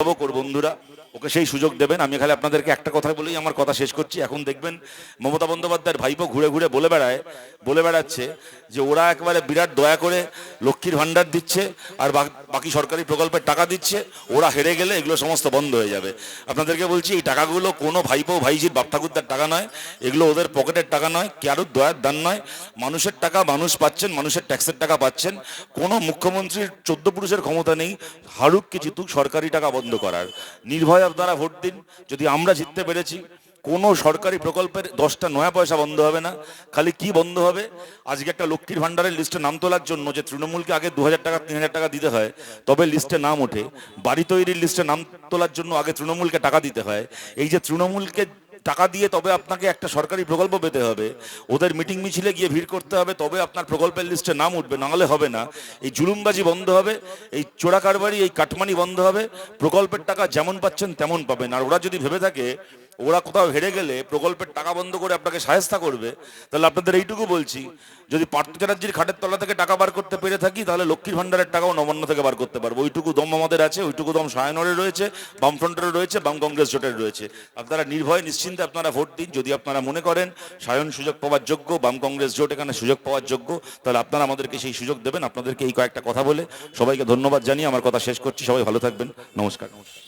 ওর বন্ধুরা। ওকে সেই সুযোগ দেবেন। আমি খালি আপনাদেরকে একটা কথা বলেই আমার কথা শেষ করছি। এখন দেখবেন মমতা বন্দ্যোপাধ্যায়ের ভাইপো ঘুরে ঘুরে বলে বেড়ায়, বলে বেড়াচ্ছে যে ওরা একবারে বিরাট দয়া করে লক্ষ্মীর ভাণ্ডার দিচ্ছে আর বাকি সরকারি প্রকল্পের টাকা দিচ্ছে। ওরা হেরে গেলে এগুলো সমস্ত বন্ধ হয়ে যাবে। আপনাদেরকে বলছি, এই টাকাগুলো কোনো ভাইপো ভাইজির বাপ ঠাকুরদার টাকা নয়। এগুলো ওদের পকেটের টাকা নয় কারোর দয়ার দান নয়। মানুষের টাকা মানুষ পাচ্ছেন, মানুষের ট্যাক্সের টাকা পাচ্ছেন। কোনো মুখ্যমন্ত্রীর চোদ্দ পুরুষের ক্ষমতা নেই। হারুক কি জিতুক, সরকারি টাকা বন্ধ করার। নির্ভয় আপনারা ভোট দিন। যদি আমরা জিততে পেরেছি, কোনো সরকারি প্রকল্পের দশটা নয়া পয়সা বন্ধ হবে না। খালি কি বন্ধ হবে? আজকে একটা লক্ষ্মীর ভাণ্ডারের লিস্টে নাম তোলার জন্য যে তৃণমূলকে আগে দু হাজার টাকা তিন হাজার টাকা দিতে হয়, তবে লিস্টে নাম ওঠে। বাড়ি তৈরির লিস্টে নাম তোলার জন্য আগে তৃণমূলকে টাকা দিতে হয়। এই যে তৃণমূলকে টাকা দিয়ে তবে আপনাকে একটা সরকারি প্রকল্প পেতে হবে। ওদের মিটিং মিছিলে গিয়ে ভিড় করতে হবে, তবে আপনার প্রকল্পের লিস্টে নাম উঠবে, নাহলে হবে না। এই জুলুমবাজি বন্ধ হবে, এই চোরা কারবারি এই কাটমানি বন্ধ হবে। প্রকল্পের টাকা যেমন পাচ্ছেন তেমন পাবেন। আর ওরা যদি ভেবে থাকে ওরা কোথাও হেরে গেলে প্রকল্পের টাকা বন্ধ করে আপনাকে সাহেস্তা করবে, তাহলে আপনাদের এইটুকু বলছি, যদি পার্থ চ্যাটার্জির খাটের তলা থেকে টাকা বার করতে পেরে থাকি, তাহলে লক্ষ্মীর ভাণ্ডারের টাকাও নবান্ন থেকে বার করতে পারব। ওইটুকু দম আমাদের আছে, ওইটুকু দম সায়নরের রয়েছে বামফ্রন্টের রয়েছে, বাম কংগ্রেস জোটের রয়েছে। আপনারা নির্ভয়, নিশ্চিন্তে আপনারা ভোট দিন, যদি আপনারা মনে করেন সায়ন সুযোগ পাওয়ার যোগ্য, বাম কংগ্রেস জোট এখানে সুযোগ পাওয়ার যোগ্য, তাহলে আপনারা আমাদেরকে সেই সুযোগ দেবেন। আপনাদেরকে এই কয়েকটা কথা বলে সবাইকে ধন্যবাদ জানিয়ে আমার কথা শেষ করছি। সবাই ভালো থাকবেন। নমস্কার নমস্কার।